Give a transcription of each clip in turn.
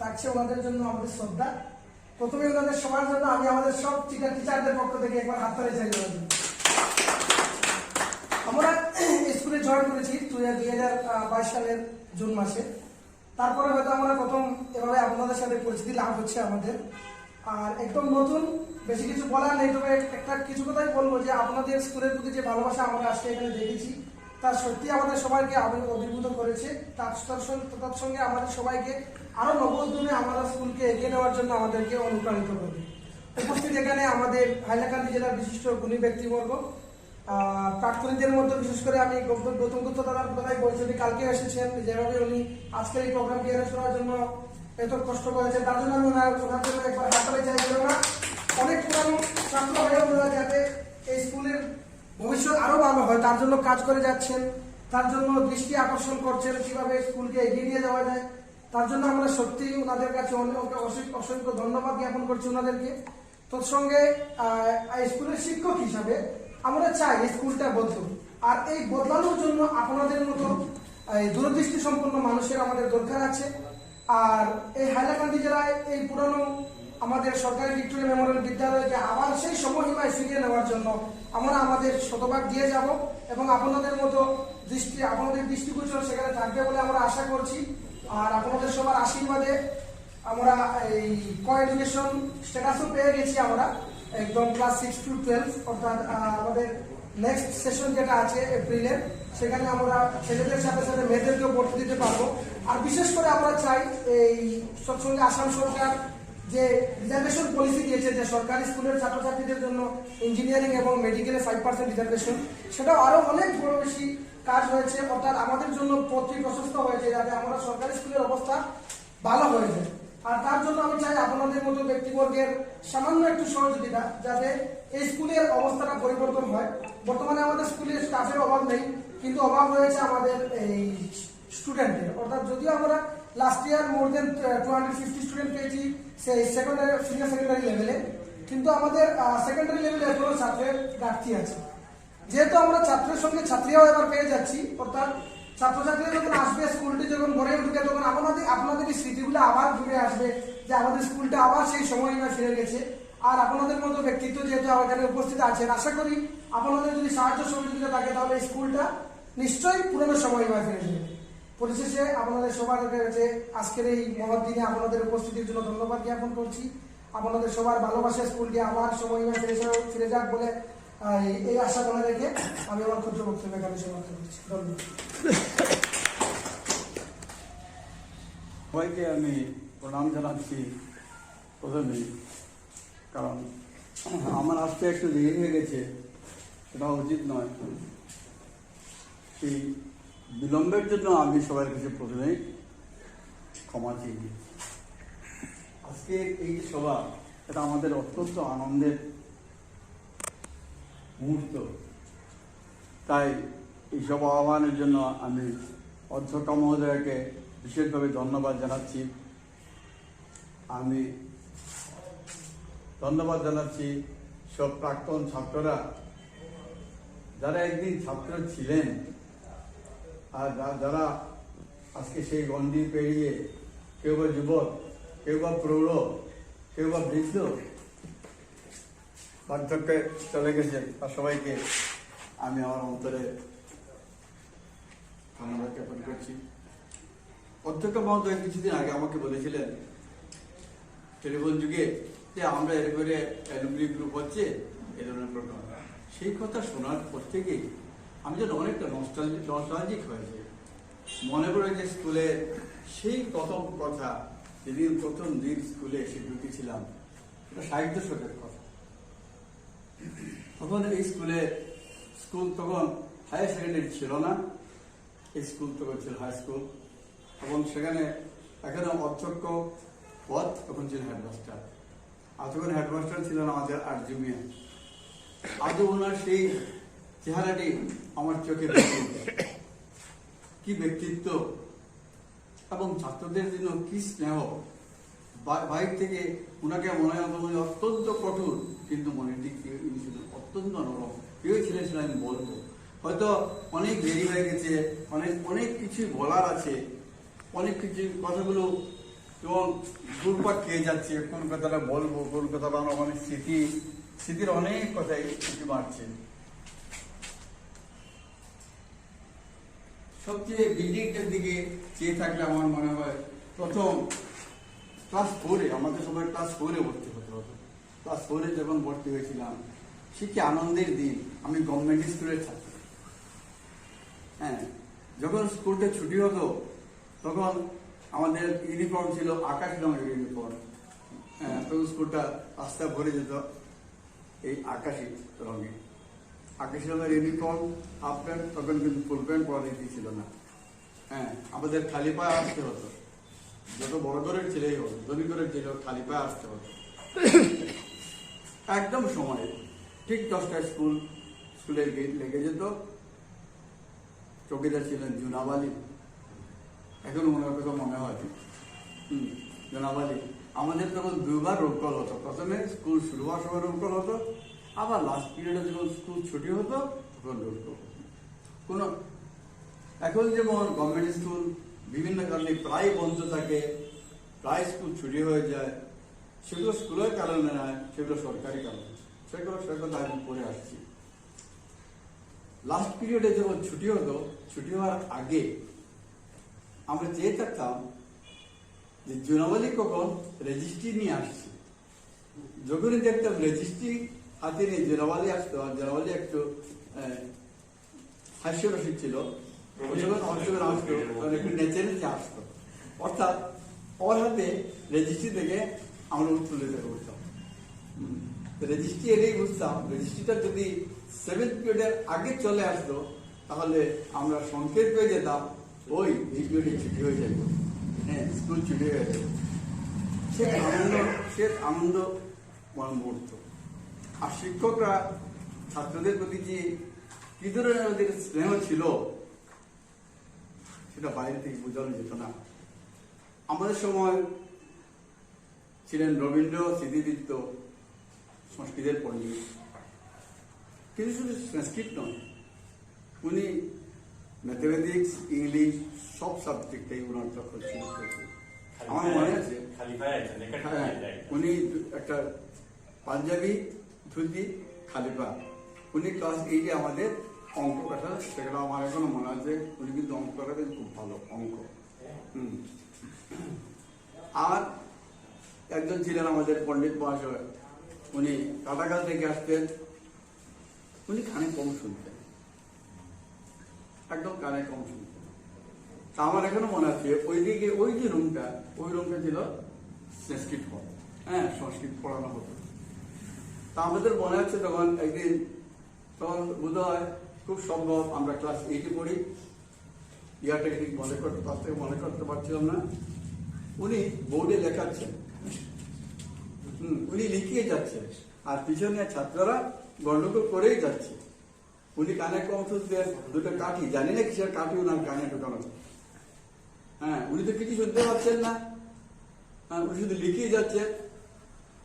থাকছে ওনাদের জন্য আমাদের শ্রদ্ধা। প্রথমে ওনাদের সবার জন্য আমি আমাদের সব টিচার টিচারদের পক্ষ থেকে একবার হাত তালি চাই। আমরা স্কুলে জয়েন করেছি দুই হাজার বাইশ সালের জুন মাসে। তারপরে হয়তো আমরা প্রথম এভাবে আপনাদের সাথে পরিচিতি লাভ হচ্ছে আমাদের। আর একদম নতুন, বেশি কিছু বলার নেই, তবে একটা কিছু কথাই বলব যে আপনাদের স্কুলের প্রতি যে ভালোবাসা আমরা আজকে এখানে দেখেছি তার সত্যি আমাদের সবাইকে অভিভূত করেছে। তার তার সঙ্গে আমাদের সবাইকে আরও নবদ্যমে আমাদের স্কুলকে এগিয়ে নেওয়ার জন্য আমাদেরকে অনুপ্রাণিত করবে। উপস্থিত এখানে আমাদের হাইলাকান্দি জেলার বিশিষ্ট গুণী ব্যক্তিবর্গ। প্রাক্তনীদের মধ্যে বিশেষ করে আমি গৌতম গুপ্ত দাদার কথাই বলছি, উনি কালকে এসেছেন। যেভাবে উনি আজকের এই প্রোগ্রামটি অ্যারেঞ্জ করার জন্য এত কষ্ট করেছেন, তার জন্য আমি ওনার ওনার জন্য একবার হাততালি চাই কেননা অনেক পুরানো ছাত্র হয়ে ওনারা যাতে এই স্কুলের ভবিষ্যৎ আরও ভালো হয়, তার জন্য কাজ করে যাচ্ছেন, তার জন্য দৃষ্টি আকর্ষণ করছেন কীভাবে স্কুলকে এগিয়ে নিয়ে যাওয়া যায়। তার জন্য আমরা সত্যি ওনাদের কাছে অসংখ্য ধন্যবাদ জ্ঞাপন করছি ওনাদেরকে। আহ, এই স্কুলের শিক্ষক হিসাবে আমরা চাই স্কুলটা বদলুক। আর এই বদলানোর জন্য আপনাদের মতো দূরদৃষ্টি সম্পন্ন মানুষের আমাদের দরকার আছে। আর এই হাইলাকান্দি জেলায় এই পুরানো আমাদের সরকারি ভিক্টোরিয়া মেমোরিয়াল বিদ্যালয়কে আবার সেই সময়সীমায় ফিরিয়ে নেওয়ার জন্য আমরা আমাদের শতভাগ দিয়ে যাব এবং আপনাদের মতো দৃষ্টি আপনাদের দৃষ্টিগোচর সেখানে থাকবে বলে আমরা আশা করছি। আর আপনাদের সবার আশীর্বাদে আমরা এই কো এডুকেশন স্ট্যাটাসও পেয়ে গেছি আমরা, একদম ক্লাস সিক্স টু টুয়েলভ অর্থাৎ আমাদের নেক্সট সেশন যেটা আছে এপ্রিলের সেখানে আমরা ছেলেদের সাথে সাথে মেয়েদেরকেও ভর্তি দিতে পারব। আর বিশেষ করে আমরা চাই এই সবসময় আসাম সরকার যে রিজার্ভেশন পলিসি দিয়েছে যে সরকারি স্কুলের ছাত্রছাত্রীদের জন্য ইঞ্জিনিয়ারিং এবং মেডিকেলে ফাইভ পার্সেন্ট রিজার্ভেশন সেটাও আরও অনেক বড় বেশি কাজ হয়েছে। অর্থাৎ আমাদের জন্য পথটি প্রশস্ত হয়েছে যাতে আমরা সরকারি স্কুলের অবস্থা ভালো হয়ে যায়। আর তার জন্য আমি চাই আপনাদের মতো ব্যক্তিবর্গের সামান্য একটু সহযোগিতা যাতে এই স্কুলের অবস্থাটা পরিবর্তন হয়। বর্তমানে আমাদের স্কুলে স্টাফের অভাব নেই, কিন্তু অভাব রয়েছে আমাদের এই স্টুডেন্টের অর্থাৎ যদিও আমরা last year more than two hundred fifty student পেয়েছি, সেই সেকেন্ডারি সিনিয়র সেকেন্ডারি লেভেলে কিন্তু আমাদের সেকেন্ডারি লেভেলে এখনও ছাত্রের ঘাটতি আছে। যেহেতু আমরা ছাত্রের সঙ্গে ছাত্রীরাও এবার পেয়ে যাচ্ছি, অর্থাৎ ছাত্রছাত্রীরা যখন আসবে, স্কুলটি যখন গড়ে উঠবে তখন আপনাদের আপনাদের স্মৃতিগুলো আবার ঘুরে আসবে যে আমাদের স্কুলটা আবার সেই সময়টা ফিরে গেছে। আর আপনাদের মতো ব্যক্তিত্ব যেহেতু এখানে উপস্থিত আছেন, আশা করি আপনাদের যদি সাহায্য সহযোগিতা থাকে, তাহলে স্কুলটা নিশ্চয়ই পুরনো সময়মা ফিরে যাবে পরিশেষে আপনাদের সবার কাছে আজকের এই মহৎ দিনে আপনাদের উপস্থিতির জন্য ধন্যবাদ জ্ঞাপন করছি। আপনাদের সবার ভালোবাসা স্কুলটি আবার সময়মা ফিরে যাক বলে এই আশা মনে রেখে আমি আমার ক্ষুদ্র বক্তব্য এখানে সমাপ্ত করছি। ধন্যবাদ। সবাইকে আমি প্রণাম জানাচ্ছি প্রথমেই কারণ আমার আসতে একটু দেরি হয়ে গেছে, সেটা উচিত নয়। সেই বিলম্বের জন্য আমি সবার কাছে প্রথমেই ক্ষমা চেয়ে আজকে এই যে সভা এটা আমাদের অত্যন্ত আনন্দের মুহূর্ত। তাই এই সব আহ্বানের জন্য আমি অধ্যক্ষ মহোদয়কে বিশেষভাবে ধন্যবাদ জানাচ্ছি। আমি ধন্যবাদ জানাচ্ছি সব প্রাক্তন ছাত্ররা, যারা একদিন ছাত্র ছিলেন আর যারা আজকে সেই গণ্ডি পেরিয়ে কেউ বা যুবক, কেউ বা প্রৌঢ়, কেউ বা বৃদ্ধ বার্ধক্যে চলে গেছেন আর সবাইকে আমি আমার অন্তরে ধন্যবাদ জ্ঞাপন করছি। অধ্যক্ষ মহোদয় কিছুদিন আগে আমাকে বলেছিলেন, টেলিফোন যুগে যে আমরা এর করে অ্যালুমিনি গ্রুপ হচ্ছে, এ ধরনের প্রোগ্রাম। সেই কথা শোনার পর থেকেই আমি যেন অনেকটা নস্টালজিক হয়েছে মনে পড়ে যে স্কুলে সেই প্রথম কথা, যেদিন প্রথম দিন স্কুলে এসে ঢুকেছিলাম, এটা সাহিত্য শোকের কথা। তখন এই স্কুলে স্কুল তখন হায়ার সেকেন্ডারি ছিল না। এই স্কুল তখন ছিল হাই স্কুল এবং সেখানে এখানে অধ্যক্ষ পদ তখন ছিল হেডমাস্টার আর তখন হেডমাস্টার ছিলেন আমাদের আর্জুমিয়া আজও ওনার সেই চেহারাটি আমার চোখে কি ব্যক্তিত্ব? এবং ছাত্রদের জন্য কি স্নেহ? বাইরে থেকে ওনাকে মনে উনি অত্যন্ত কঠোর, কিন্তু মনে উনি ছিলেন অত্যন্ত নরম। কেউ ছিলেন সেটা আমি বলব। হয়তো অনেক দেরি হয়ে গেছে, অনেক অনেক কিছু বলার আছে, অনেক কিছু কথাগুলো এবং ঘুরপাক খেয়ে যাচ্ছে, কোন কথাটা বলব, কোন কথাটা আমার অনেক স্মৃতি, স্মৃতির অনেক কথাই মারছে। সবচেয়ে বিল্ডিংটার দিকে চেয়ে থাকলে আমার মনে হয় প্রথম ক্লাস ফোরে আমাদের সবাই ক্লাস ফোরে ভর্তি হতে হতো। ক্লাস ফোরে যখন ভর্তি হয়েছিলাম, সে কি আনন্দের দিন? আমি গভর্নমেন্ট স্কুলের ছাত্র। হ্যাঁ যখন স্কুলটা ছুটি হতো, তখন আমাদের ইউনিফর্ম ছিল আকাশ রঙের ইউনিফর্ম হ্যাঁ তখন স্কুলটা রাস্তা ভরে যেত, এই আকাশি রঙে আকাশি রঙের ইউনিফর্ম হাফ তখন কিন্তু ফুল প্যান্ট পরা ছিল না। হ্যাঁ আমাদের খালি পায়ে আসতে হতো। যত বড় ঘরের ছেলেই হোক ধনী ঘরের ছেলে হোক, খালি পায়ে আসতে হতো। একদম সময়ে ঠিক দশটায় স্কুল স্কুলের গেট লেগে যেত। চৌকিদার ছিলেন জুনাবালি। এখন ওনার কথা মনে হয়। হুম, জুনাবালি। আমাদের তখন দুবার রোগ কল হতো। প্রথমে স্কুল শুরু হওয়ার সময় রোগ কল হতো। আবার লাস্ট পিরিয়ডে যখন স্কুল ছুটি হতো, তখন কল কোনো, এখন যেমন গভর্নমেন্ট স্কুল বিভিন্ন কারণে প্রায় বন্ধ থাকে, প্রায় স্কুল ছুটি হয়ে যায়, সেগুলো স্কুলের কারণে নয় সেগুলো সরকারি কারণে সেগুলো সে কথা আমি পরে আসছি। লাস্ট পিরিয়ডে যখন ছুটি হতো, ছুটি হওয়ার আগে আমরা চেয়ে থাকতাম যে জুনাবলী কখন রেজিস্ট্রি নিয়ে আসছে। যখনই দেখতাম রেজিস্ট্রি হাতে নিয়ে জোনাবালি আসতো, আর জোনাবালি একটু হাস্যরসিক ছিল। ও যখন আসতো একটু নেচে আসতো। অর্থাৎ, ওর হাতে রেজিস্ট্রি থেকে আমরা দিতে করতাম রেজিস্ট্রি এলেই বুঝতাম। রেজিস্ট্রিটা যদি সেভেন্থ পিরিয়ডের আগে চলে আসতো, তাহলে আমরা সংকেত পেয়ে যেতাম, ওই এই পিরিয়ডে ছুটি হয়ে যাবে। হ্যাঁ স্কুল ছুটি হয়ে যাবে। সে আনন্দ সে আনন্দ মুহূর্ত। আর শিক্ষকরা ছাত্রদের প্রতি যে কি ধরনের ওদের স্নেহ ছিল সেটা বাইরে থেকে বোঝানো যেত না। আমাদের সময় ছিলেন রবীন্দ্র স্মৃতিদীপ্ত সংস্কৃতের পণ্ডিত। কিন্তু শুধু সংস্কৃত নয় উনি ম্যাথমেটিক্স ইংলিশ সব সাবজেক্টেই ওনার দখল ছিল আমার মনে আছে হ্যাঁ, উনি একটা পাঞ্জাবি ধুতি খালিপা উনি ক্লাস এইটে আমাদের অঙ্ক কাটা সেগুলো আমার এখনও মনে আছে, উনি কিন্তু অঙ্ক কাটাতেন খুব ভালো, অঙ্ক। হুম। আর একজন ছিলেন আমাদের পণ্ডিত মহাশয়। উনি কাটাকাল থেকে আসতেন। উনি কানে কম শুনতেন। একদম কানে কম শুনতেন। তা আমার এখনও মনে আছে, ওইদিকে ওই যে রুমটা ওই রুমটা ছিল সংস্কৃত হল হ্যাঁ সংস্কৃত পড়ানো হতো। তা আমাদের মনে আছে তখন একদিন তখন বোধ হয় খুব সম্ভব আমরা ক্লাস এইটে পড়ি। ইয়ারটাকে ঠিক মনে করতে পার থেকে মনে করতে পারছিলাম না। উনি বোর্ডে লেখাচ্ছেন হুম, উনি লিখিয়ে যাচ্ছেন আর পিছনে ছাত্ররা গন্ডগোল করেই যাচ্ছে। উনি কানে কম শুনতেন দুটো কাঠি জানি না কিসের কাঠি ওনার কানে ঢোকানো। হ্যাঁ উনি তো কিছু শুনতে পাচ্ছেন না। হ্যাঁ উনি শুধু লিখিয়ে যাচ্ছেন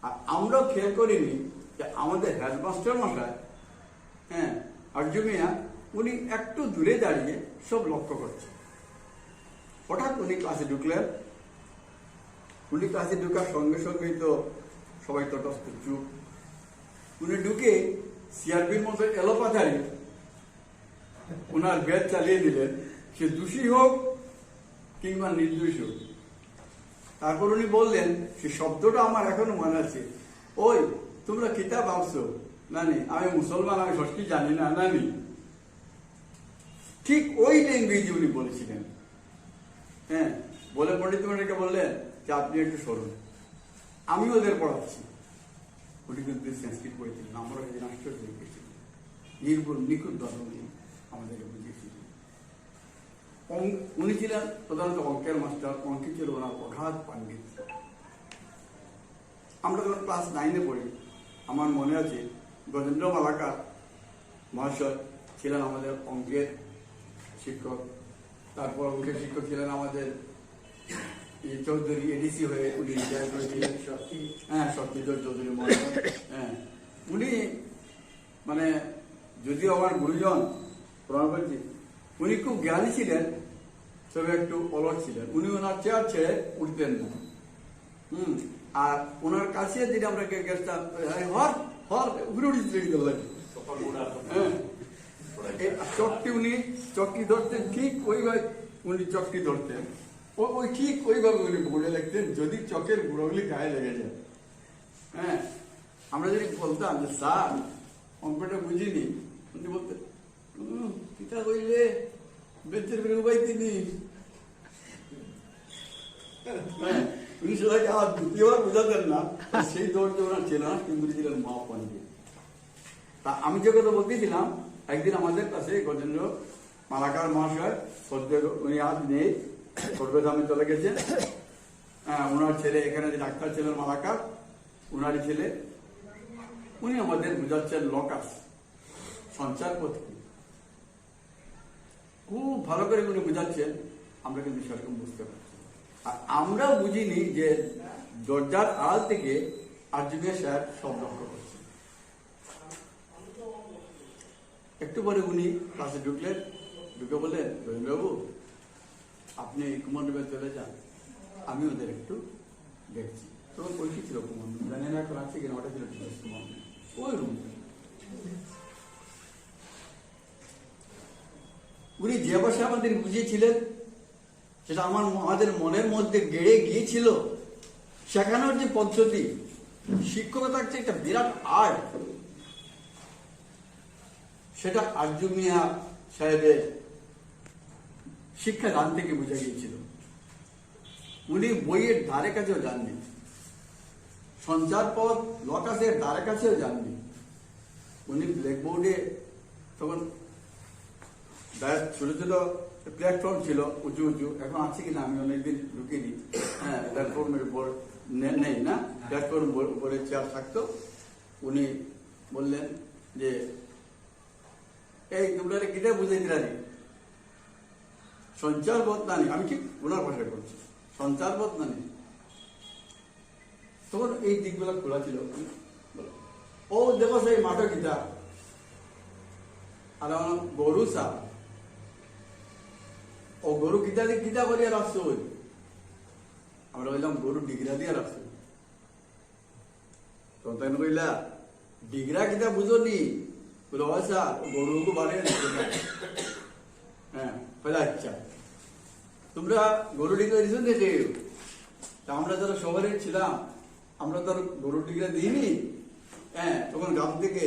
আর আমরাও খেয়াল করিনি যে আমাদের হেডমাস্টার মশাই হ্যাঁ আর্য উনি একটু দূরে দাঁড়িয়ে সব লক্ষ্য করছে। হঠাৎ উনি ক্লাসে ঢুকলেন। উনি ক্লাসে ঢুকার সঙ্গে সঙ্গেই তো সবাই তটস্থ, চুপ। উনি ঢুকে সিআরপির মতো এলোপাথারি ওনার ব্যাচ চালিয়ে দিলেন। সে দোষী হোক কিংবা নির্দোষ হোক। তারপর উনি বললেন, সে শব্দটা আমার এখনও মনে আছে। ওই তোমরা কিতাব আনছো নানি, আমি মুসলমান, আমি সংস্কৃত জানি না, নানি। ঠিক ওই ল্যাঙ্গুয়েজে উনি বলেছিলেন। হ্যাঁ বলে পণ্ডিত মশাইকে বললেন যে আপনি একটু সরুন। আমি ওদের পড়াচ্ছি। উনি কিন্তু সংস্কৃত পড়েছিলেন আমরা এই আশ্চর্য গেছিলাম নির্ভুল, নিখুঁত নিয়ে আমাদেরকে বুঝিয়েছিলেন। উনি ছিলেন প্রধানত অঙ্কের মাস্টার অঙ্কে ছিল ওনার অগাধ পাণ্ডিত আমরা যখন ক্লাস নাইনে পড়ি আমার মনে আছে, গজেন্দ্র মালাকার মহাশয় ছিলেন আমাদের অঙ্কের শিক্ষক। তারপর অঙ্কের শিক্ষক ছিলেন আমাদের চৌধুরী এডিসি হয়ে উনি হ্যাঁ শক্তিধর চৌধুরী মহাশয় হ্যাঁ। উনি মানে যদিও আমার গুরুজন করছি উনি খুব জ্ঞানী ছিলেন, তবে একটু অলট ছিলেন। উনি ওনার চেয়ার ছেড়ে উঠতেন না। হুম। আর ওনার কাছে যদি আমরা গ্যাসটা হর হর উপরে উঠে চলে গেল চকটি উনি চকটি ধরতেন ঠিক ওইভাবে উনি চকটি ধরতেন। ও ওই ঠিক ওইভাবে উনি বলে লিখতেন যদি চকের গুঁড়োগুলি গায়ে লেগে যায়। হ্যাঁ আমরা যদি বলতাম যে স্যার অঙ্কটা বুঝিনি। উনি বলতেন "হুম, পিতা কইলে বেতের বেরো পাই তিনি হ্যাঁ উনি সবাইকে আমার দ্বিতীয়বার বোঝাতেন না সেই দৌড়তে ওনার ছিল না কিন্তু ছিলেন মহাপন্ডিত তা আমি যে কথা বলতেছিলাম একদিন আমাদের কাছে গজেন্দ্র মালাকার মহাশয় সদ্য উনি আজ নেই স্বর্গধামে চলে গেছেন হ্যাঁ, ওনার ছেলে এখানে যে ডাক্তার ছিলেন মালাকার ওনারই ছেলে। উনি আমাদের বুঝাচ্ছেন লকাস সঞ্চার পথ খুব ভালো করে উনি বুঝাচ্ছেন আমরা কিন্তু সেরকম বুঝতে পারছি আর আমরা বুঝিনি যে দরজার আড়াল থেকে আর্জুনিয়া সাহেব সব লক্ষ্য করছে একটু পরে উনি ক্লাসে ঢুকলেন, ঢুকে বললেন, রবীন্দ্রবাবু, আপনি কুমার রুমে চলে যান, আমি ওদের একটু দেখছি। তখন ওই কি ছিল রুম জানি না এখন আছে কিনা, ওটা ছিল ওই রুম উনি যে ভাষা আমাদের বুঝিয়েছিলেন সেটা আমার আমাদের মনের মধ্যে গেড়ে গিয়েছিল। শেখানোর যে পদ্ধতি, শিক্ষকতা হচ্ছে একটা বিরাট আর্ট সেটা আরজু মিয়া সাহেবের শিক্ষা দান থেকে বোঝা গিয়েছিল। উনি বইয়ের ধারে কাছেও যাননি। সঞ্চার পথ লটাসের ধারে কাছেও যাননি। উনি ব্ল্যাকবোর্ডে তখন ছোট ছোট প্ল্যাটফর্ম ছিল উঁচু উঁচু এখন আছে কিনা আমি অনেকদিন ঢুকিনি হ্যাঁ প্ল্যাটফর্মের উপর নেই না প্ল্যাটফর্ম উপরে চেয়ার থাকতো উনি বললেন যে এই তোমরা কিটা বুঝে দিলানি সঞ্চার বোধ নানি আমি ঠিক ওনার ভাষায় বলছি সঞ্চার বোধ নানি তখন এই দিকগুলো খোলা ছিল ও দেখো সেই মাঠো কিতা আর আমার গরু সা ও গরু কিতা দিয়ে কিতা করিয়া রাখছো আমরা বললাম গরু ডিগরা দিয়ে রাখছো। তখন কইলা, ডিগরা কিতা বুঝো নি বলে ও স্যার, গরুকে বাড়িয়ে না হ্যাঁ বলে আচ্ছা। তোমরা গরু ডিগ্রা দিছো দেখে তা আমরা যারা শহরে ছিলাম, আমরা তো গরু ডিগরা দিইনি। হ্যাঁ তখন গ্রাম থেকে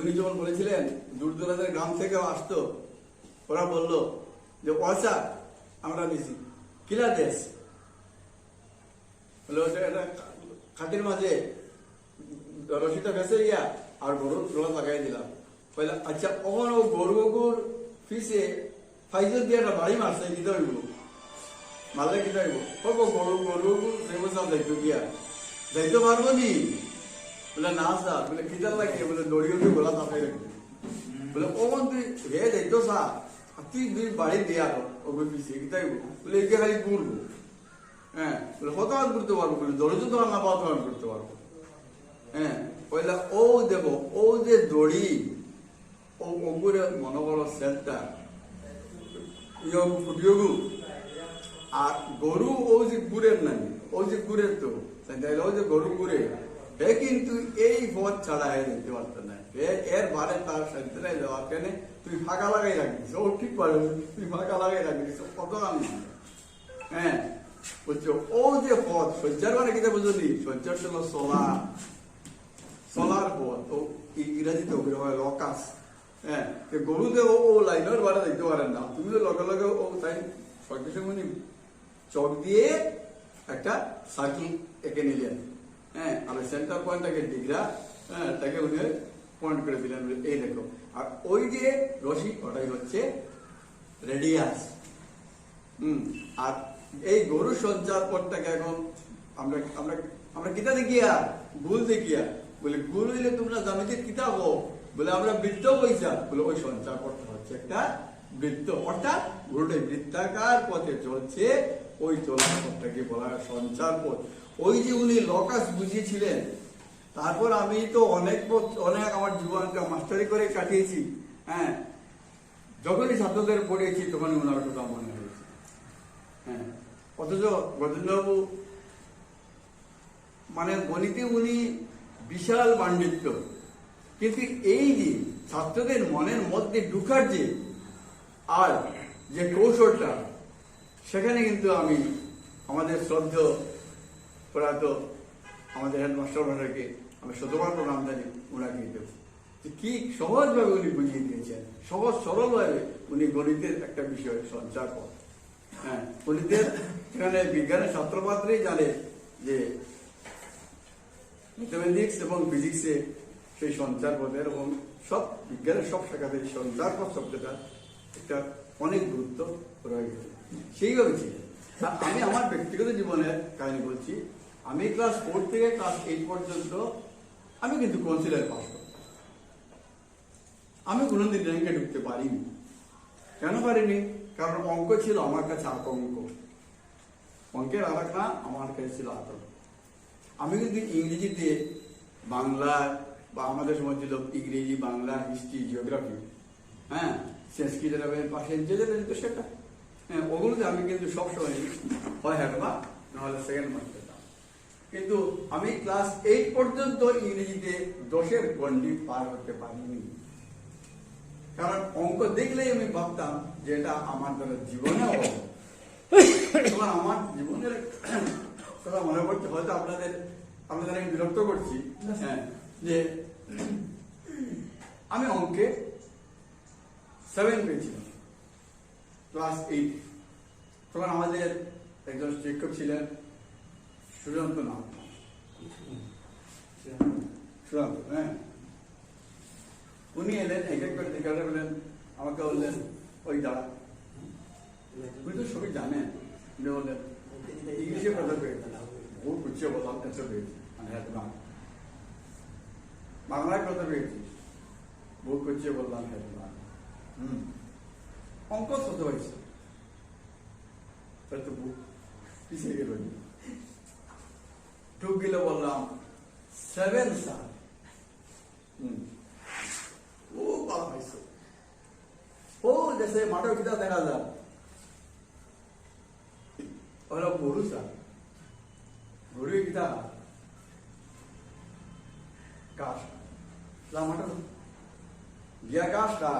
উনি যখন বলেছিলেন দূর দূরান্তের গ্রাম থেকেও আসতো, ওরা বলল যে পয়সা আমরা দিছি কিলা দেশ? খাটির মাঝে রশিটা ফেসে গিয়া আর গরুর রোলা লাগাই দিলাম। কইলা আচ্ছা ওখানে ও গরু গরুর ফিসে ফাইজর দিয়ে একটা বাড়ি মারছে কিতা হইব? মারলে কিতা হইব? ও গরু গরু সেবো সব যাইতো গিয়া যাইতে পারব নি বলে, না স্যার বলে কিতার লাগে, বলে দড়িও দিয়ে গোলা চাপাই রাখবে বলে ও তুই হে যাইতো স্যার আর তুই বাড়ি দিয়া ও গরু ফিসে কিতা হইব। বলে একে খালি ঘুরবো হ্যাঁ বলে বার করতে পারব? বলে দড়ি তো পাওয়া তোমার করতে পারব? হ্যাঁ পয়লা ও দেব ও যে দড়ি, ও ওগুরে মনে করো সেলটা ইয়গু ফুটিয়গু আর গরু ও যে গুড়ের নাই, ও যে গুড়ের তো তাইলে ও যে গরু গুড়ে, হে কিন্তু এই পথ ছাড়া হে যেতে পারত না। হে এর বারে তার সেন্টারে যাওয়ার কেন তুই ফাঁকা লাগাই রাখিস। ও ঠিক পারে তুই ফাঁকা লাগাই রাখিস। কত দাম হ্যাঁ? বলছো, ও যে পথ সজ্জার মানে কিতা বুঝলি? সজ্জার ছিল সোলা সোলার পথ। ও ইংরেজিতে ওগুলো হয় লকাস। হ্যাঁ? গরুতে ও ও লাইনের বারে দেখতে পারেন না। তুমি তো লগে লগে ও তাই সঙ্গে সঙ্গে চক দিয়ে একটা সার্কিল এঁকে নিলেন। হ্যাঁ? আর সেন্টার পয়েন্টটাকে ডিগ্রা হ্যাঁ? তাকে উনি পয়েন্ট করে দিলেন এই দেখো। আর ওই যে রশি ওটাই হচ্ছে রেডিয়াস হুম, আর এই গরু সজ্জার পরটাকে এখন আমরা আমরা আমরা কিতা দেখিয়া ভুল দেখিয়া বলে ভুল হইলে তোমরা জানিতে কিতা হো বলে, আমরা বৃত্ত পয়সা বলে, ওই সঞ্চার পথটা হচ্ছে একটা বৃত্ত অর্থাৎ গরুটা বৃত্তাকার পথে চলছে, ওই চলার পথটাকে বলা সঞ্চার পথ। ওই যে উনি লকাস বুঝিয়েছিলেন তারপর আমি তো অনেক অনেক আমার জীবনকে মাস্টারি করে কাটিয়েছি হ্যাঁ। যখনই ছাত্রদের পড়িয়েছি, তখনই ওনার কথা মনে হয়েছে হ্যাঁ। অথচ গজেন্দ্রবাবু মানে গণিতে উনি বিশাল পাণ্ডিত্য। কিন্তু এই যে ছাত্রদের মনের মধ্যে ঢুকার যে আর যে কৌশলটা, সেখানে কিন্তু আমি আমাদের শ্রদ্ধ প্রয়াত আমাদের হেডমাস্টার মশাইকে আমি শতবার প্রণাম জানি ওনাকে দেব কি সহজভাবে উনি বুঝিয়ে দিয়েছেন। সহজ সরলভাবে উনি গণিতের একটা বিষয় সঞ্চার পথ হ্যাঁ গণিতের সেখানে বিজ্ঞানের ছাত্রপাত্রই জানে যে ম্যাথমেটিক্স এবং ফিজিক্সে সেই সঞ্চার পথের এবং সব বিজ্ঞানের সব শাখাতে সঞ্চার পথ শব্দটা একটা অনেক গুরুত্ব রয়েছে সেইভাবে ছিল। আমি আমার ব্যক্তিগত জীবনের কাহিনী বলছি। আমি ক্লাস ফোর থেকে ক্লাস এইট পর্যন্ত আমি কিন্তু কনসিলার পাস আমি কোনোদিন র্যাঙ্কে ঢুকতে পারিনি। কেন পারিনি? কারণ অঙ্ক ছিল আমার কাছে আতঙ্ক অঙ্কের আলাদা আমার কাছে ছিল আতঙ্ক আমি কিন্তু ইংরেজিতে বাংলা বা আমাদের সময় ছিল ইংরেজি, বাংলা, হিস্ট্রি জিওগ্রাফি হ্যাঁ? সংস্কৃত লেভেলের পাশে যে লেভেল তো সেটা। হ্যাঁ ওগুলোতে আমি কিন্তু সবসময় হয় হ্যাঁ বা, নাহলে সেকেন্ড মার্ক কিন্তু আমি ক্লাস এইট পর্যন্ত ইংরেজিতে দশের গন্ডি পার হতে পারিনি। কারণ অঙ্ক দেখলেই আমি ভাবতাম যে এটা আমার দ্বারা জীবনে তোমার আমার জীবনের কথা মনে পড়ছে, হয়তো আপনাদের আপনাদের আমি বিরক্ত করছি। হ্যাঁ যে আমি অঙ্কে সেভেন পেয়েছিলাম ক্লাস এইট তখন আমাদের একজন শিক্ষক ছিলেন সুশান্ত নাম হ্যাঁ উনি এলেন আমাকে বললেন ওই তো ইংলিশে কথা বললাম বাংলায় কথা পেয়েছি বহু কুচিয়ে বললাম হ্যাঁ বাংলা হুম অঙ্ক হয়েছে পিছিয়ে গেল টুক গেলে বললাম সেভেন হুম ও বাবা হয়েছে ও जैसे মাঠের কিতা দেখা যায় ওরা গরু স্যার গরু কিতা কাশ মাঠের গিয়া কাশটা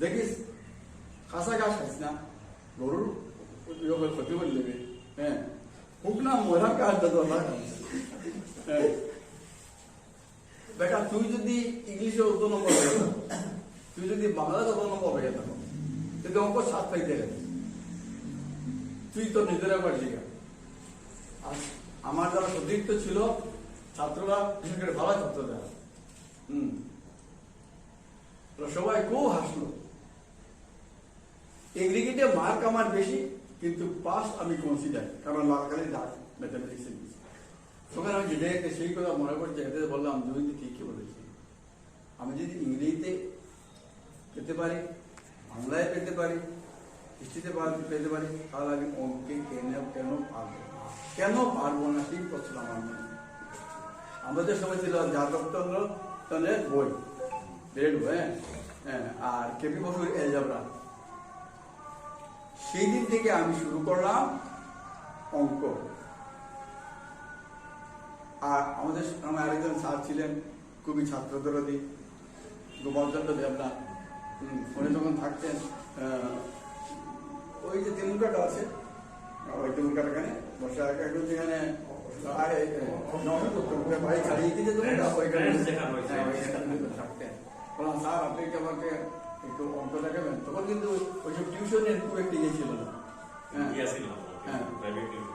দেখিস খাসা গাছ খাইস না গরুর ক্ষতি করে নেবে না মরা কাজ তো হ্যাঁ। বেটা তুই যদি ইংলিশে অত নম্বর তুই যদি বাংলাতে অত নম্বর যেত কিন্তু অঙ্ক সাত পাইতে তুই তো নিজেরা পারলি আর আমার যারা সতীর্থ ছিল ছাত্ররা বিশেষ করে ভালো ছাত্ররা হুম সবাই খুব হাসলো। এগ্রিগেটে মার্ক আমার বেশি কিন্তু পাস আমি কনসিডার কারণ লালকালি ডাক ম্যাথামেটিক্সে তখন আমি যেতে সেই কথা মনে করছে এতে বললাম তো ঠিকই বলেছি, আমি যদি ইংরেজিতে পেতে পারি, বাংলায় পেতে পারি, হিস্ট্রিতে পেতে পারি, তাহলে আমি অঙ্কে কেন কেন পারব কেন পারব না সেই প্রশ্ন আমার মনে আমাদের সময় ছিল যাদবতনের বই রেড হ্যাঁ? হ্যাঁ আর কেপি বসুর এলজাবরা সেই দিন থেকে আমি শুরু করলাম অঙ্ক। আর আমাদের আরেকজন স্যার ছিলেন খুবই ছাত্রদরদি গোপালচন্দ্র দেবনাথ। উনি যখন থাকতেন ওই যে তেমুকাটা আছে ওই তেমুকাটা এখানে বসে যেখানে বাড়ি ছাড়িয়ে দিয়ে যেত। হ্যাঁ, ওইখানে থাকতেন। বললাম স্যার আপনি কি আমাকে একটু অঙ্ক দেখাবেন তখন কিন্তু ওইসব টিউশনের খুব একটা ইয়ে ছিল না। হ্যাঁ। হ্যাঁ। প্রাইভেট টিউশন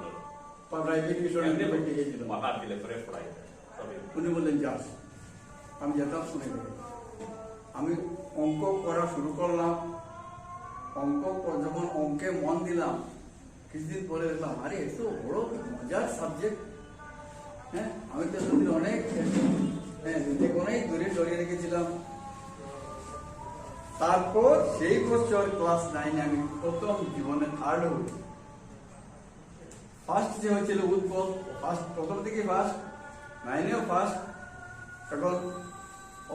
প্রাইভেট টিউশনের খুব একটা ইয়ে ছিল উনি বললেন যাস। আমি যেতাম শুনে আমি অঙ্ক করা শুরু করলাম। অঙ্ক যখন অঙ্কে মন দিলাম কিছুদিন পরে দেখলাম আরে এত বড় মজার সাবজেক্ট হ্যাঁ আমি তো এতদিন অনেক হ্যাঁ নিজেকে অনেক দূরে সরিয়ে রেখেছিলাম। তারপর সেই বছর ক্লাস নাইনে আমি প্রথম জীবনে থার্ড হই ফার্স্ট যে হয়েছিল উৎপল ফার্স্ট প্রথম থেকে ফার্স্ট নাইনেও ফার্স্ট এখন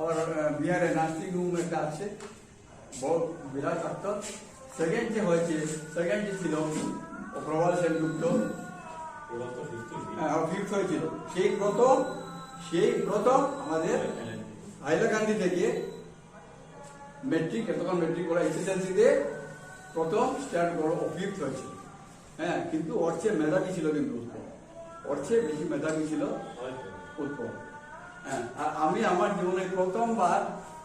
ওর বিহারে নার্সিং হোম একটা আছে, বড় বিরাট ডাক্তার সেকেন্ড যে হয়েছে সেকেন্ড যে ছিল, ও প্রবাল সেনগুপ্ত। হ্যাঁ ফিফথ হয়েছিল। সেই প্রথম সেই প্রথম আমাদের হাইলাকান্দি থেকে মেট্রিক এতক্ষণ মেট্রিক পড়া এসএসএলসি দিয়ে প্রথম স্টার্ট বড় ফিফথ হয়েছিল হ্যাঁ কিন্তু ওর চেয়ে মেধাবী ছিল কিন্তু উৎপল। ওর চেয়ে বেশি মেধাবী ছিল উৎপল। হ্যাঁ আর আমি আমার জীবনে প্রথমবার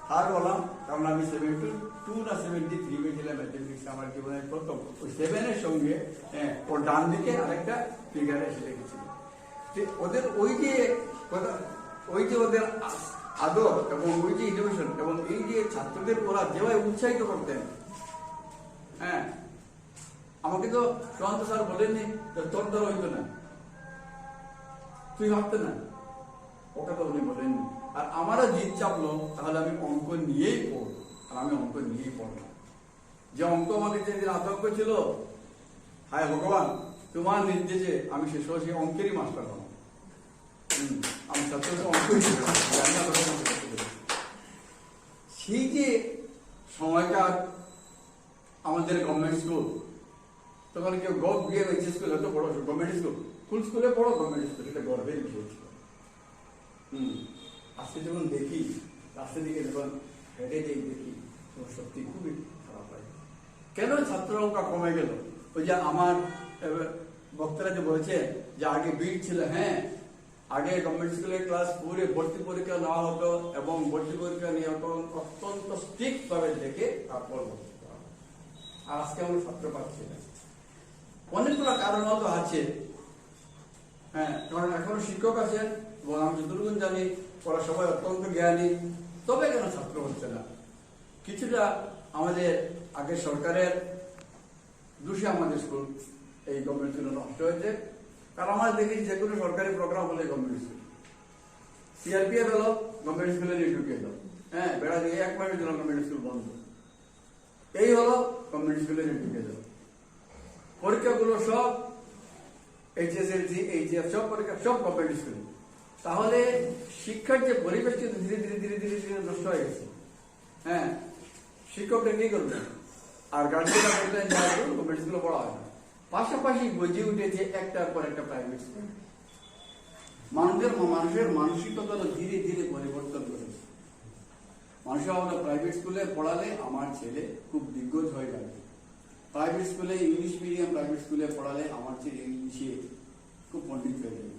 হার হলাম কারণ আমি সেভেন্টি টু না সেভেন্টি থ্রি পেয়েছিলাম ম্যাথমেটিক্স আমার জীবনের প্রথম। ওই সেভেনের সঙ্গে হ্যাঁ ওর ডান দিকে আরেকটা ফিগার এসে লেগেছিল ওদের ওই যে ওই যে ওদের আদর এবং ওই যে ইনোভেশন এবং এই যে ছাত্রদের ওরা যেভাবে উৎসাহিত করতেন হ্যাঁ আমাকে তো সুশান্ত স্যার বলেননি তোর দ্বারা হইতো না। তুই ভাবতে না ও তো উনি বলেননি। আর আমারও জিত চাপলো তাহলে আমি অঙ্ক নিয়েই পড়ব আর আমি অঙ্ক নিয়েই পড়লাম। যে অঙ্ক আমাকে যেদিন আতঙ্ক ছিল হায় ভগবান তোমার নির্দেশে আমি শেষ সেই অঙ্কেরই মাস্টার হুম, আমি করতে পেরেছি। সেই যে সময়কার আমাদের গভর্নমেন্ট স্কুল তখন কেউ গভ গিয়ে এইচএস স্কুল হয়তো বড় গভর্নমেন্ট স্কুল ফুল স্কুলে পড়ো গভর্নমেন্ট স্কুল এটা গর্বের বিষয় ছিল। আজকে যখন দেখি রাস্তা দিকে যখন হেঁটে যাই দেখি, তখন সত্যি খুবই খারাপ লাগে। কেন ছাত্র সংখ্যা কমে গেল? ওই যে আমার বক্তারা যে বলেছে যে আগে ভিড় ছিল হ্যাঁ আগে গভর্নমেন্ট স্কুলের ক্লাস পুরে ভর্তি পরীক্ষা নেওয়া হতো এবং ভর্তি পরীক্ষা নিয়ে হতো অত্যন্ত স্ট্রিক্ট ভাবে দেখে তারপর ভর্তি করা আর আজকে আমরা ছাত্র পাচ্ছি না। অনেকগুলো কারণ হয়তো আছে। হ্যাঁ কারণ এখনও শিক্ষক আছেন এবং আমি যতটুকু জানি ওরা সবাই অত্যন্ত জ্ঞানী। তবে কেন ছাত্র হচ্ছে না? কিছুটা আমাদের আগে সরকারের দোষে আমাদের স্কুল এই গভর্নমেন্ট স্কুলে নষ্ট হয়েছে। কারণ আমরা দেখি যে কোনো সরকারি প্রোগ্রাম হলে গভর্নমেন্ট স্কুল সিআরপিএফ এলো গভর্নমেন্ট স্কুলে ঢুকে এলো হ্যাঁ বেড়া দিয়ে এক মাসের জন্য গভর্নমেন্ট স্কুল বন্ধ। এই হলো গভর্নমেন্ট স্কুলে ঢুকে এলো পরীক্ষাগুলো সব এইচএসএলসি এইচএস সব পরীক্ষা, সব গভর্নমেন্ট স্কুলে তাহলে শিক্ষার যে পরিবেশ কিন্তু ধীরে ধীরে ধীরে ধীরে ধীরে নষ্ট হয়ে গেছে। হ্যাঁ শিক্ষকরা কি করবে? আর গার্জিয়ানরা বললেন গভর্নমেন্ট স্কুলে পড়া হয় না। পাশাপাশি গজে উঠেছে একটার পর একটা প্রাইভেট স্কুল মানুষের মানুষের মানসিকতা ধীরে ধীরে পরিবর্তন করেছে। মানুষ আমরা প্রাইভেট স্কুলে পড়ালে আমার ছেলে খুব দিগ্গজ হয়ে যাবে। প্রাইভেট স্কুলে ইংলিশ মিডিয়াম প্রাইভেট স্কুলে পড়ালে আমার ছেলে ইংলিশে খুব পণ্ডিত হয়ে যাবে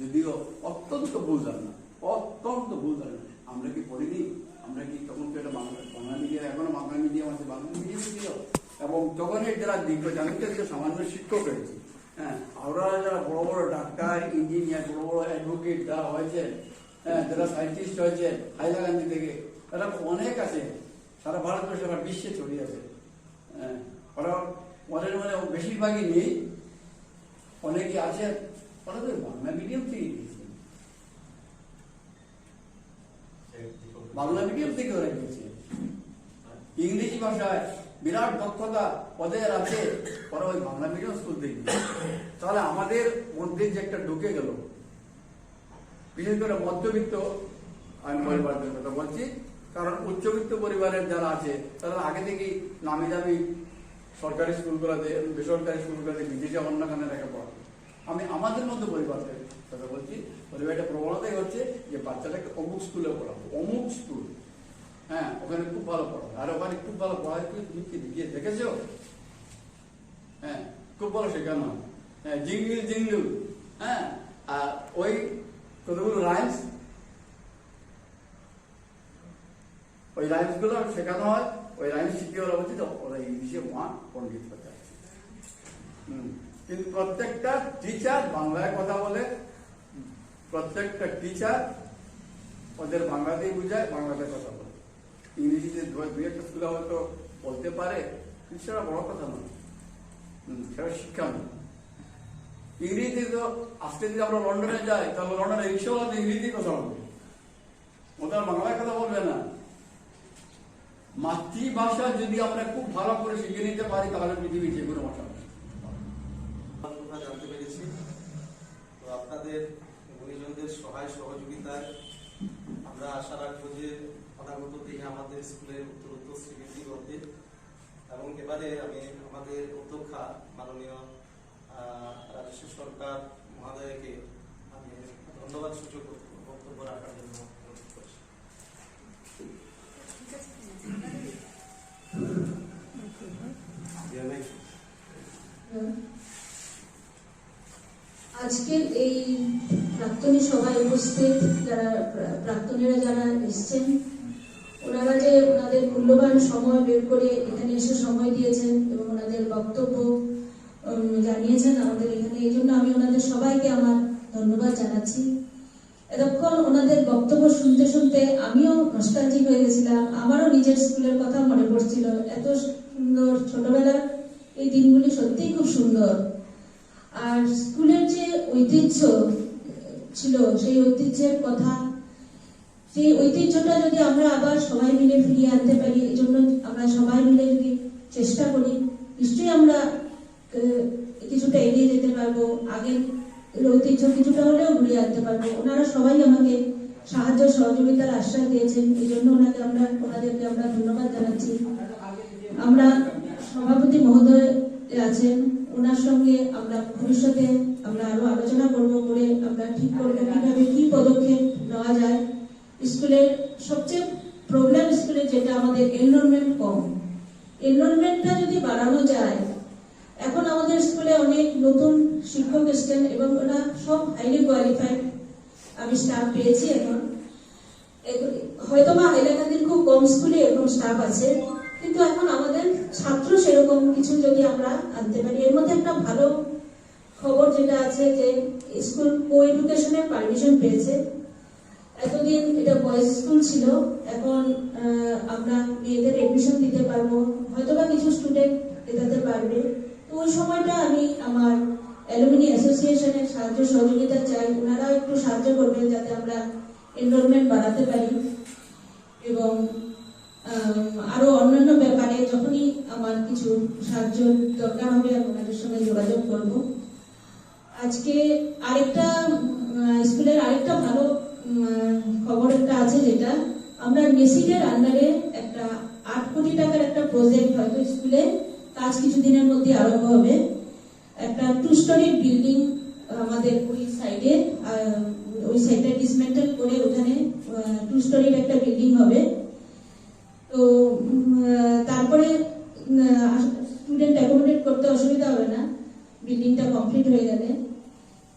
যদিও অত্যন্ত ভুল ধারণা, অত্যন্ত ভুল ধারণা। আমরা কি পড়িনি? আমরা কি তখন তো এটা বাংলা বাংলা মিডিয়াম এখনও বাংলা মিডিয়াম আছে। বাংলা মিডিয়াম ছিল। এবং তখন এই যারা দিগ্গজ আমি তো সামান্য শিক্ষক হয়েছি হ্যাঁ আমরা যারা বড় বড় ডাক্তার ইঞ্জিনিয়ার বড় বড় অ্যাডভোকেট যারা হয়েছে হ্যাঁ যারা সায়েন্টিস্ট হয়েছে হাইলাকান্দি থেকে তারা অনেক আছে সারা ভারতবর্ষে সারা বিশ্বে ছড়িয়ে আছে হ্যাঁ, ওরা ওদের মানে বেশিরভাগই নেই অনেকে আছে ওরা তো বাংলা মিডিয়াম থেকে গিয়েছেন বাংলা মিডিয়াম থেকে ওরা গিয়েছে ইংরেজি ভাষায় বিরাট দক্ষতা ওদের আছে ওরা ওই বাংলা মিডিয়াম স্কুল থেকে তাহলে আমাদের মধ্যে যে একটা ঢুকে গেল, বিশেষ করে মধ্যবিত্ত, আমি পরিবারদের কথা বলছি, কারণ উচ্চবিত্ত পরিবারের যারা আছে, তারা আগে থেকেই নামি দামি সরকারি স্কুলগুলোতে, বেসরকারি স্কুলগুলোতে বিদেশে অন্যখানে লেখাপড়া আমি আমাদের মধ্যে পরিবারের কথা বলছি, পরিবারটা প্রবণতাই হচ্ছে যে বাচ্চাটাকে অমুক স্কুলে পড়াবো, অমুক স্কুল হ্যাঁ ওখানে খুব ভালো পড়াবে আর ওখানে খুব ভালো পড়ায় তুমি কি গিয়ে দেখেছ? হ্যাঁ খুব ভালো শেখানো। হয়, জিঙ্গিল জিঙ্গল। হ্যাঁ আর ওই কতগুলো রাইমস ওই রাইমসগুলো শেখানো হয়। ওই রাইমস শিখে ওরা বলছে তো ওরা ইংলিশে মা পণ্ডিত হতে। কিন্তু প্রত্যেকটা টিচার বাংলায় কথা বলে। প্রত্যেকটা টিচার ওদের বাংলাতেই বুঝায়, বাংলাতে কথা বলে। ইংরেজিতে দু- একটা স্কুলে হয়তো বলতে পারে, কিন্তু সেটা বড় কথা নয়। সেটা শিক্ষা নয়। ইংরেজিতে তো আজকে যদি আমরা লন্ডনে যাই, তাহলে লন্ডনে রিক্সাওয়ালা ইংরেজি কথা বলবে। ওদের বাংলায় কথা বলবে না। মাতৃভাষা যদি আমরা খুব ভালো করে শিখে নিতে পারি, তাহলে পৃথিবীর যে কোনো ভাষা। জানতে পেরেছি। তো আপনাদের গুণীজনদের সহায় সহযোগিতায় আমরা আশা রাখব যে অনাগত আমাদের স্কুলের উত্তরোত্তর করবে এবং এবারে আমি আমাদের অধ্যক্ষা মাননীয় রাজস্ব সরকার মহোদয়কে আমি ধন্যবাদ সূচক বক্তব্য রাখার জন্য অনুরোধ করছি। আজকের এই প্রাক্তনী সভায় উপস্থিত যারা প্রা- প্রাক্তনীরা যারা এসছেন ওনারা যে ওনাদের মূল্যবান সময় বের করে এখানে এসে সময় দিয়েছেন এবং ওনাদের বক্তব্য জানিয়েছেন আমাদের এখানে, এই জন্য আমি ওনাদের সবাইকে আমার ধন্যবাদ জানাচ্ছি। এতক্ষণ ওনাদের বক্তব্য শুনতে শুনতে আমিও নস্টালজিক হয়ে গেছিলাম। আমারও নিজের স্কুলের কথা মনে পড়ছিল, এত সুন্দর ছোটবেলার এই দিনগুলি সত্যিই খুব সুন্দর। আর স্কুলের যে ঐতিহ্য ছিল, সেই ঐতিহ্যের কথা সেই ঐতিহ্যটা যদি আমরা আবার সবাই মিলে ফিরিয়ে আনতে পারি এই জন্য আমরা সবাই মিলে যদি চেষ্টা করি, নিশ্চয়ই আমরা কিছুটা এগিয়ে যেতে পারব, আগের ঐতিহ্য কিছুটা হলেও ঘুরিয়ে আনতে পারব। ওনারা সবাই আমাকে সাহায্য সহযোগিতার আশ্বাস দিয়েছেন এই জন্য ওনাকে আমরা, ওনাদেরকে আমরা ধন্যবাদ জানাচ্ছি। আমরা সভাপতি মহোদয় আছেন, ওনার সঙ্গে আমরা ভবিষ্যতে আমরা আরও আলোচনা করব করে আমরা ঠিক করব, কীভাবে কি পদক্ষেপ নেওয়া যায়। স্কুলের সবচেয়ে প্রবলেম স্কুলে যেটা আমাদের এনরোলমেন্ট কম। এনরোলমেন্টটা যদি বাড়ানো যায়, এখন আমাদের স্কুলে অনেক নতুন শিক্ষক এসছেন এবং ওরা সব হাইলি কোয়ালিফাইড আমি স্টাফ পেয়েছি এখন। হয়তো বা হাইলাকান্দির খুব কম স্কুলে এরকম স্টাফ আছে, কিন্তু এখন আমাদের ছাত্র সেরকম কিছু যদি আমরা আনতে পারি, এর মধ্যে একটা ভালো খবর যেটা আছে যে স্কুল কো এডুকেশনের পারমিশন পেয়েছে। এতদিন এটা বয়েজ স্কুল ছিল, এখন আমরা মেয়েদের এডমিশন দিতে পারব। হয়তো বা কিছু স্টুডেন্ট এটাতে পারবে। তো ওই সময়টা আমি আমার অ্যালুমিনি অ্যাসোসিয়েশনের সাহায্য সহযোগিতা চাই। ওনারা একটু সাহায্য করবেন যাতে আমরা এনরোলমেন্ট বাড়াতে পারি। এবং আরও অন্যান্য ব্যাপারে যখনই আমার কিছু সাহায্য দরকার হবে, আমি ওনাদের সঙ্গে যোগাযোগ করব। আজকে আরেকটা স্কুলের আরেকটা ভালো খবর একটা আছে যেটা, আমরা মেসিডের আন্ডারে একটা আট কোটি টাকার একটা প্রজেক্ট হয়তো স্কুলে কাজ কিছুদিনের মধ্যে আরম্ভ হবে। একটা টু স্টোরি বিল্ডিং আমাদের ওই সাইডে ওই সাইডটা ডিসমেন্টাল করে ওখানে টু স্টোরির একটা বিল্ডিং হবে। তো তারপরে স্টুডেন্ট অ্যাকোমোডেট করতে অসুবিধা হবে না। বিল্ডিংটা কমপ্লিট হয়ে গেলে।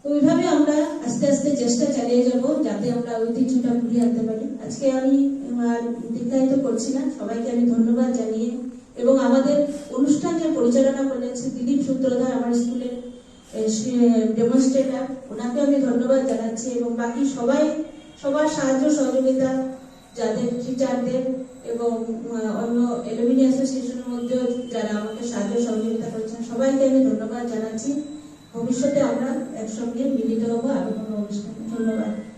তো ওইভাবে আমরা আস্তে আস্তে চেষ্টা চালিয়ে যাব যাতে আমরা ঐতিহ্যটা ঘুরিয়ে আনতে পারি। আজকে আমি দীর্ঘায়িত করছি না। সবাইকে আমি ধন্যবাদ জানিয়ে এবং আমাদের অনুষ্ঠান যে পরিচালনা করলেন শ্রী দিলীপ সূত্রধর, আমার স্কুলের ডেমনস্ট্রেটার ওনাকে আমি ধন্যবাদ জানাচ্ছি এবং বাকি সবাই, সবার সাহায্য সহযোগিতা যাদের টিচারদের এবং অন্য এলুমিনি অ্যাসোসিয়েশনের মধ্যেও যারা আমাকে সাহায্য সহযোগিতা করেছেন, সবাইকে আমি ধন্যবাদ জানাচ্ছি। ভবিষ্যতে আমরা একসঙ্গে মিলিত হব আরও কোনো অনুষ্ঠানে। ধন্যবাদ।